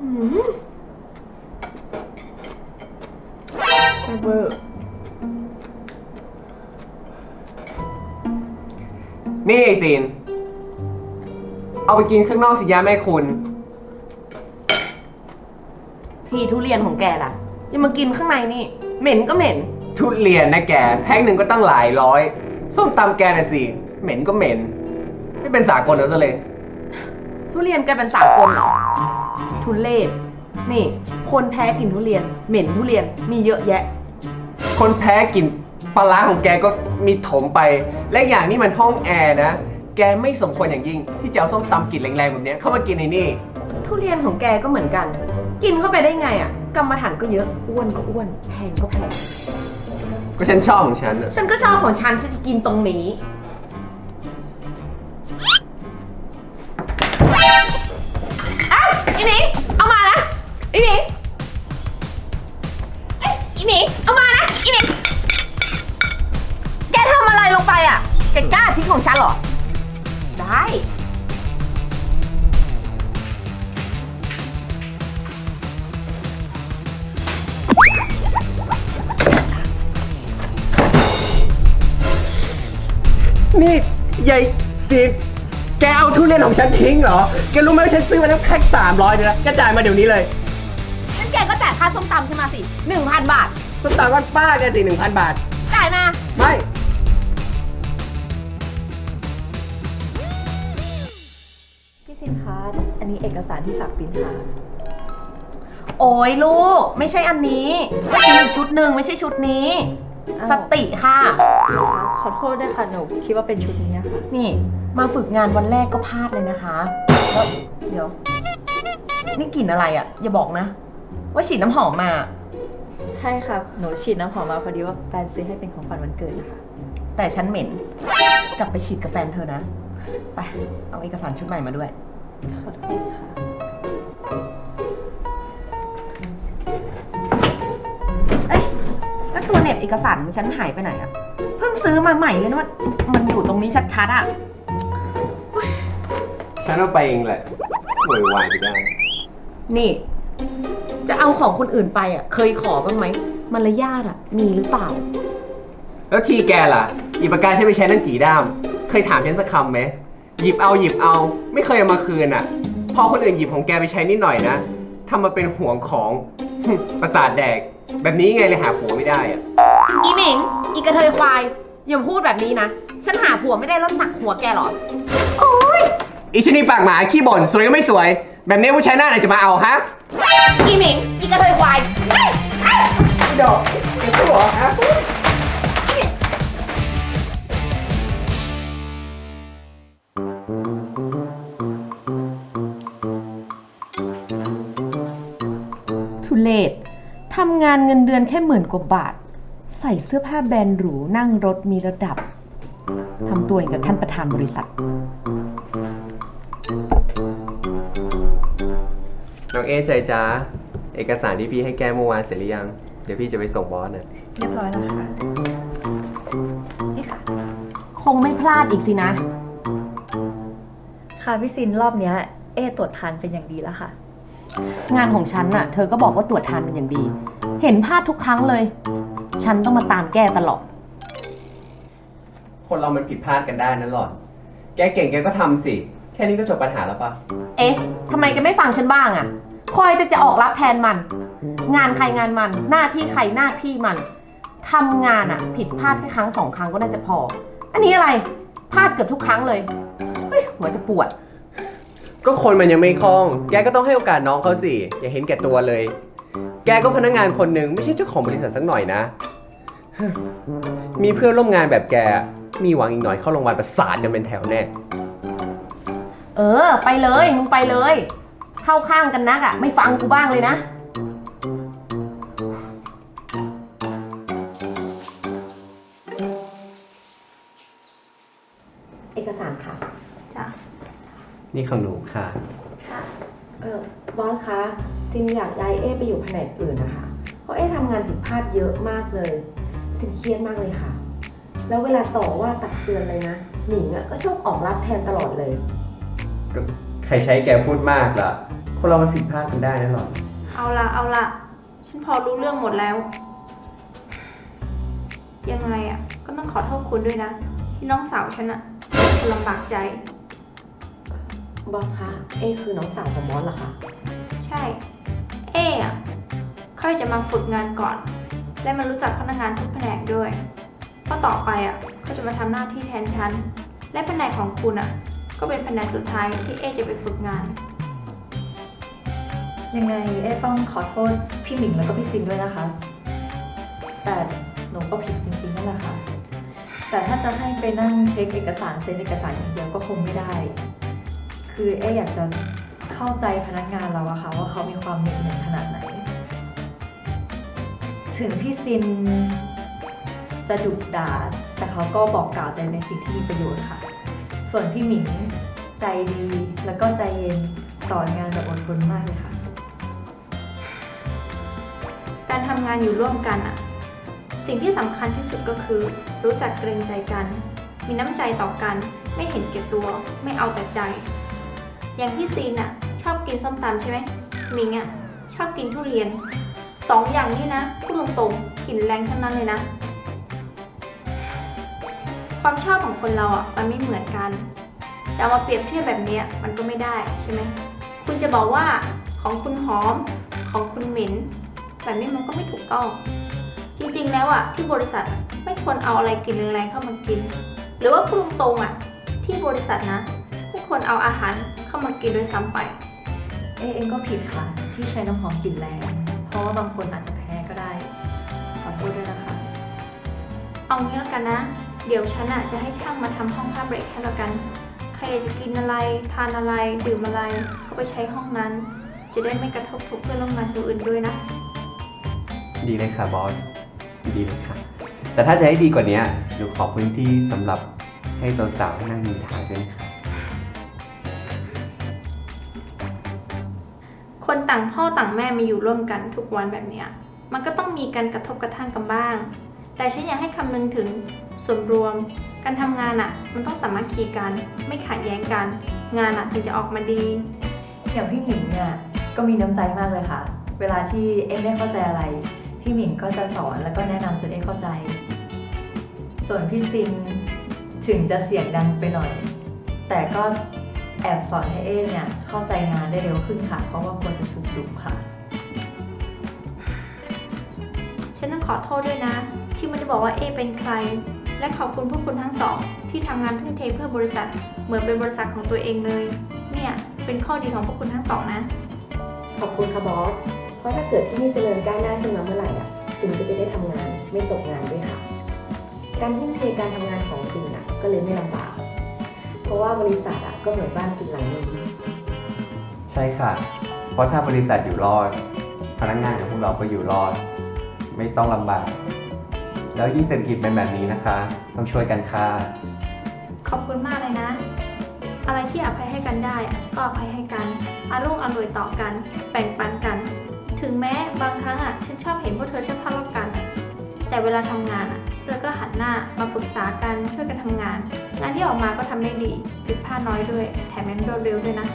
อืมแซ่บเวอร์นี่ไอซีน เอาไปกินข้างนอกสิยาแม่คุณ ทีทุเรียนของแกล่ะจะมากินข้างในนี่ เหม็นก็เหม็น ทุเรียนนะแกแพ็คหนึ่งก็ตั้งหลายร้อย ส้มตำแกน่ะสิ เหม็นก็เหม็น ไม่เป็นสากลแล้วซะเลย ทุเรียนแกเป็นสากลเหรอ ทุเลศนี่ คนแพ้กินทุเรียน เหม็นทุเรียนมีเยอะแยะ คนแพ้กลินปลาร้าของแกก็มีถมไป และอย่างนี้มันห้องแอร์นะ แกไม่สมควรอย่างยิ่ง ที่จะเอาส้มตำกลิ่นแรงๆแบบเนี้ยเข้ามากินในนี่ ทุเรียนของแกก็เหมือนกัน กินเข้าไปได้ไงอะกรรมฐานก็เยอะอ้วนก็อ้วนแพงก็แพงก็ฉันชอบของฉันอะฉันก็ชอบของฉันฉันจะกินตรงนี้ กกล้าทิ้งของฉันเหรอ ได้ นี่ยายซีนแกเอาทุเรียนของฉันทิ้งเหรอ แกรู้ไหมว่าฉันซื้อมาทั้งแพ็คสามร้อยเลยนะแกจ่ายมาเดี๋ยวนี้เลยงั้นแกก็จ่ายค่าส้มตำขึ้นมาสิหนึ่งพันบาทส้มตำก้อนป้าแกสิหนึ่งพันบาท จ่ายมา ไม่ นนี้เอกสารที่ฝากปริ้นค่ะ โอ้ยลูก ไม่ใช่อันนี้มีอีกชุดหนึ่งไม่ใช่ชุดนี้ อ้าว สติค่ะ ขอโทษด้วยค่ะหนูคิดว่าเป็นชุดนี้อะค่ะ นี่ มาฝึกงานวันแรกก็พลาดเลยนะคะแล้วเดี๋ยว นี่กลิ่นอะไรอะ่ะ อย่าบอกนะ ว่าฉีดน้ำหอมมา ใช่ค่ะ หนูฉีดน้ำหอมมาพอดีว่าแฟนซื้อให้เป็นของขวัญวันเกิดนะคะ แต่ฉันเหม็น กลับไปฉีดกับแฟนเธอนะ ไป เอาเอกสารชุดใหม่มาด้วย ขอโทษค่ะ เอ้ยแล้วตัวเหน็บเอกสารของฉันหายไปไหนอะ่ะเพิ่งซื้อมาใหม่เลยนะมันมันอยู่ตรงนี้ชัดๆอะ่ะฉันเอาไปเองแหละโวยวายไปได้ นี่ จะเอาของคนอื่นไปอะเคยขอบ้างไหมมารยาทอะมีหรือเปล่า แล้วทีแกล่ะหยิบปากกาใช้ไปใช้นั่งกี่ด้าม เคยถามฉันสักคำไหม หยิบเอาหยิบเอา ไม่เคยเอามาคืนอะ พอคนอื่นหยิบของแกไปใช้นิดหน่อยนะทำมาเป็นห่วงของ ประสาทแดก แบบนี้ไงเลยหาผัวไม่ได้อะ อีหมิงอีกระเทยควาย อย่าพูดแบบนี้นะ ฉันหาผัวไม่ได้แล้วหนักหัวแกเหรออีชนีปากหมาขี้บ่นสวยก็ไม่สวย แบบนี้ผู้ชายหน้าไหนจะมาเอาฮะอีหมิงอีกระเทยควายเฮ้ยเฮ้ยดอกไอ้ตัวฮะ เลศทำงานเงินเดือนแค่หมื่นกว่าบาท ใส่เสื้อผ้าแบรนด์หรูนั่งรถมีระดับทำตัวอย่างกับท่านประธานบริษัท น้องเอใจจ้าเอกสารที่พี่ให้แกเมื่อวานเสร็จหรือยัง เดี๋ยวพี่จะไปส่งบอสน่ะเรียบร้อยแล้วค่ะ นี่ค่ะ คงไม่พลาดอีกสินะ ค่ะพี่ซินรอบเนี้ย เอตรวจทานเป็นอย่างดีแล้วค่ะ งานของฉันน่ะ เธอก็บอกว่าตรวจทานเป็นอย่างดี เห็นพลาดทุกครั้งเลย ฉันต้องมาตามแก้ตลอด คนเรามันผิดพลาดกันได้นะหลอด แกเก่งแกก็ทำสิ แค่นี้ก็จบปัญหาแล้วปะเอ๊ะทำไมแกไม่ฟังฉันบ้างอะคอยแต่จะออกรับแทนมัน งานใครงานมัน หน้าที่ใครหน้าที่มันทำงานอะผิดพลาดแค่ครั้งสองครั้งก็น่าจะพอ อันนี้อะไร พลาดเกือบทุกครั้งเลย เฮ้ยหัวจะปวด ก็คนมันยังไม่คล่อง แกก็ต้องให้โอกาสน้องเขาสิ อย่าเห็นแก่ตัวเลย แกก็พนักงานคนหนึ่งไม่ใช่เจ้าของบริษัทสักหน่อยนะ มีเพื่อนร่วมงานแบบแก มีหวังอีกหน่อยเข้าโรงพยาบาลประสาทกันเป็นแถวแน่ เออ ไปเลยมึงไปเลย เข้าข้างกันนักอะไม่ฟังกูบ้างเลยนะ เอกสารค่ะ จ้ะ นี่ของหนูค่ะเออบอสคะซินอยากย้ายเอไปอยู่แผนกอื่นนะคะเพราะเอทำงานผิดพลาดเยอะมากเลยซินเครียดมากเลยค่ะ แล้วเวลาต่อว่าตักเตือนเลยนะหนิงอะก็ชอบออกรับแทนตลอดเลยก็ใครใช้แกพูดมากล่ะคคนเรามันผิดพลาดกันได้นะหรอเอาละเอาละฉันพอรู้เรื่องหมดแล้ว ยังไงอะก็ต้องขอโทษคุณด้วยนะ ที่น้องสาวฉันอะลำบากใจ บอสคะ เอคือน้องสาวของบอสเหรอคะ ใช่ เอ๊อะค่อยจะมาฝึกงานก่อน และมารู้จักพนักงานทุกแผนกด้วย เพราะต่อไปอะเขาจะมาทำหน้าที่แทนฉัน และแผนกของคุณอะ ก็เป็นแผนกสุดท้ายที่เอ๊จะไปฝึกงาน ยังไงเอ๊ต้องขอโทษพี่หมิงแล้วก็พี่ซินด้วยนะคะ แต่หนูก็ผิดจริงๆนั่นแหละค่ะ แต่ถ้าจะให้ไปนั่งเช็คเอกสารเซ็นเอกสารอย่างเดียวก็คงไม่ได้ คือเอ๊อยากจะเข้าใจพนักงานเราอะค่ะว่าเขามีความเหน็ดเหนื่อยขนาดไหน ถึงพี่ซินจะดุด่าแต่เขาก็บอกกล่าวแต่ในสิ่งที่มีประโยชน์ค่ะ ส่วนพี่หมิงใจดีแล้วก็ใจเย็นสอนงานแบบอดทนมากเลยค่ะ การทำงานอยู่ร่วมกันอะสิ่งที่สำคัญที่สุดก็คือ รู้จักเกรงใจกัน มีน้ำใจต่อกัน ไม่เห็นแก่ตัว ไม่เอาแต่ใจ อย่างพี่ซีนอะชอบกินส้มตำใช่ไหมมิงอะชอบกินทุเรียนสองอย่างนี้นะพูดตรงๆกลิ่นแรงทั้งนั้นเลยนะ ความชอบของคนเราอะมันไม่เหมือนกันจะมาเปรียบเทียบแบบเนี้ยมันก็ไม่ได้ใช่ไหมคุณจะบอกว่าของคุณหอมของคุณเหม็นแบบนี้มันก็ไม่ถูกต้อง จริงๆแล้วอะที่บริษัทไม่ควรเอาอะไรกลิ่นแรงๆเข้ามากิน หรือว่าพูดตรงๆอะที่บริษัทนะ ควรเอาอาหารเข้ามากินโดยซ้ำไป เอ๊เองก็ผิดค่ะ ที่ใช้น้ำหอมกลิ่นแรง เพราะว่าบางคนอาจจะแพ้ก็ได้ ขอโทษด้วยนะคะ เอางี้แล้วกันนะ เดี๋ยวฉันอะจะให้ช่างมาทำห้องผ้าเบรกให้แล้วกัน ใครอยากจะกินอะไร ทานอะไร ดื่มอะไร ก็ไปใช้ห้องนั้น จะได้ไม่กระทบกับเพื่อนร่วมงานตัวอื่นด้วยนะ ดีเลยค่ะบอส ดีเลยค่ะ แต่ถ้าจะให้ดีกว่านี้หนูขอพื้นที่สำหรับให้สาวๆนั่งนินทาด้วยนะคะ คนต่างพ่อต่างแม่มาอยู่ร่วมกันทุกวันแบบเนี้ยมันก็ต้องมีการกระทบกระทั่งกันบ้าง แต่ฉันอยากให้คำนึงถึงส่วนรวม การทำงานอะ่ะ มันต้องสามัคคีกัน ไม่ขัดแย้งกัน งานอะ่ะถึงจะออกมาดี อย่างพี่หมิงเนี่ยก็มีน้ำใจมากเลยค่ะ เวลาที่เอ็มไม่เข้าใจอะไร พี่หมิงก็จะสอนแล้วก็แนะนำจนเอ็มเข้าใจ ส่วนพี่ซินถึงจะเสียงดังไปหน่อย แต่ก็ แอบสอนให้เอ็มเนี่ยเข้าใจงานได้เร็วขึ้นค่ะ เพราะว่าควรจะถูกดุค่ะ ฉันต้องขอโทษด้วยนะ ที่ไม่ได้บอกว่าเอเป็นใคร และขอบคุณพวกคุณทั้งสอง ที่ทำงานทุ่มเทเพื่อบริษัท เหมือนเป็นบริษัทของตัวเองเลย เนี่ยเป็นข้อดีของพวกคุณทั้งสองนะ ขอบคุณค่ะบอส เพราะถ้าเกิดที่นี่เจริญก้าวหน้าขึ้นมาเมื่อไหร่อะซินก็จะได้ทำงานไม่ตกงานด้วยค่ะ การทุ่มเทการทำงานของซินอะก็เลยไม่ลำบาก เพราะว่าบริษัทอะก็เหมือนบ้านซินหลังนึงใช่ค่ะ เพราะถ้าบริษัทอยู่รอด พนักงานอย่างพวกเราก็อยู่รอด ไม่ต้องลำบาก แล้วยิ่งเศรษฐกิจเป็นแบบนี้นะคะ ต้องช่วยกันค่ะ ขอบคุณมากเลยนะ อะไรที่อภัยให้กันได้อะก็อภัยให้กันอารมณ์อร่วยต่อกัน แบ่งปันกัน ถึงแม้บางครั้งอะฉันชอบเห็นพวกเธอชอบทะเลาะกันอะแต่เวลาทำงานอะ เราก็หันหน้ามาปรึกษากันช่วยกันทำงาน งานที่ออกมาก็ทำได้ดีผิดพลาดน้อยด้วย แถมยังรวดเร็วด้วยนะ